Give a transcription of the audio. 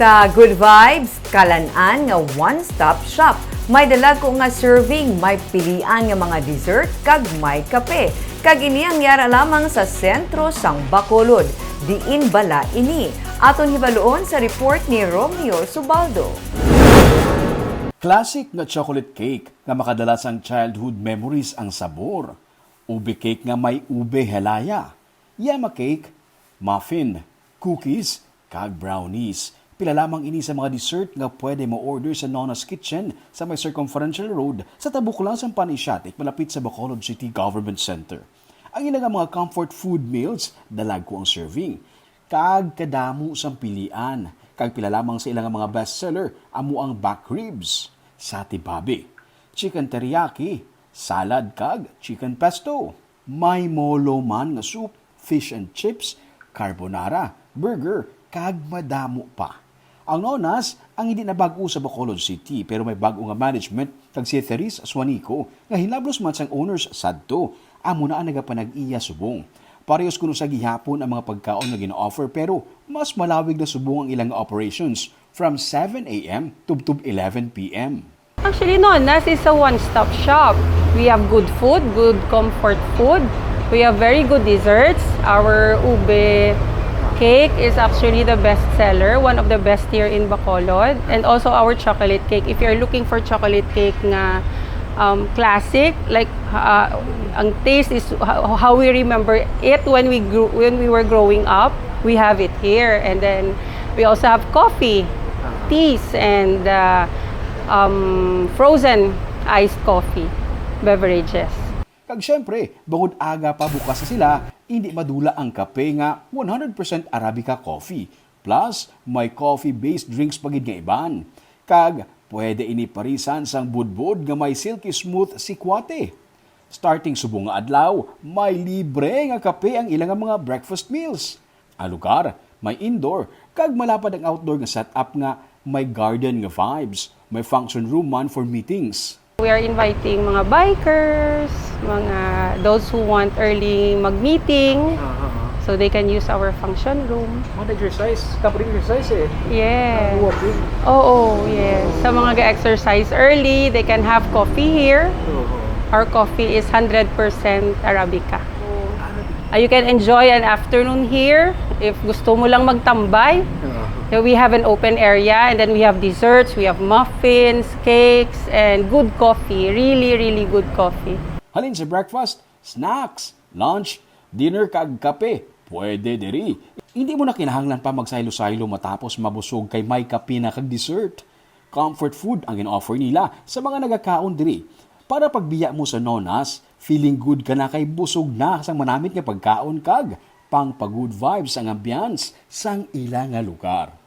Sa Good Vibes, kalan-an nga one-stop shop. May dala ko nga serving, may pilian nga mga dessert, kag may kape. Kag ini ang yara lamang sa sentro sang Bacolod. Diin bala ini. Aton hibaluon sa report ni Romeo Subaldo. Classic nga chocolate cake nga makadala sang childhood memories ang sabor. Ube cake nga may ube helaya. Yama cake, muffin, cookies, kag brownies. Pila lamang ini sa mga dessert nga pwede mo order sa Nona's Kitchen sa may Circumferential Road sa Tabuklang sa Panisyatik malapit sa Bacolod City Government Center. Ang ilang mga comfort food meals, dalag ko ang serving. Kag kadamo sang pilian. Kag pila lamang sa ilang mga bestseller, amo ang back ribs, sati babi, chicken teriyaki, salad kag chicken pesto. May molo man nga soup, fish and chips, carbonara, burger, kag madamo pa. Ang nonas, ang hindi na bago sa Bacolod City pero may bago nga management kag si Therese Suanico nga hinablos man sang owners sadto. Amo na ang nagapanag-iya subong. Parehas kuno sa gihapon ang mga pagkaon nga gina-offer pero mas malawig na subong ang ilang operations from 7 a.m. tubtub 11 p.m. Actually, Nonas is a one-stop shop. We have good food, good comfort food. We have very good desserts. Our ube cake is actually the best seller, one of the best here in Bacolod. And also our chocolate cake. If you're looking for chocolate cake nga um, classic, like uh, ang taste is how, we remember it when we grew, when we were growing up. We have it here, and then we also have coffee, teas, and uh, um, frozen iced coffee beverages. Kag syempre, bangod aga pa bukas na sila, hindi madula ang kape nga 100% Arabica coffee. Plus, may coffee-based drinks pagid nga iban. Kag, pwede ini parisan sang budbud nga may silky smooth sikwate. Starting subong nga adlaw, may libre nga kape ang ilang mga breakfast meals. Ang lugar, may indoor, kag malapad ang outdoor nga setup nga may garden nga vibes. May function room man for meetings. We are inviting mga bikers, mga those who want early mag-meeting, so they can use our function room. Mga exercise, kapag exercise eh. Yes. Walking. Oo, yes. Sa mga ga-exercise early, they can have coffee here. Our coffee is 100% Arabica. Uh, you can enjoy an afternoon here if gusto mo lang magtambay. So we have an open area and then we have desserts, we have muffins, cakes, and good coffee. Really, really good coffee. Halin sa breakfast, snacks, lunch, dinner kag kape, pwede diri. Hindi mo na kinahanglan pa magsaylo-saylo matapos mabusog kay may kape na kag dessert. Comfort food ang in-offer nila sa mga nagakaon diri. Para pagbiya mo sa nonas, feeling good ka na kay busog na sang manamit nga pagkaon kag pang pag-good vibes ang ambiance sang ilang nga lugar.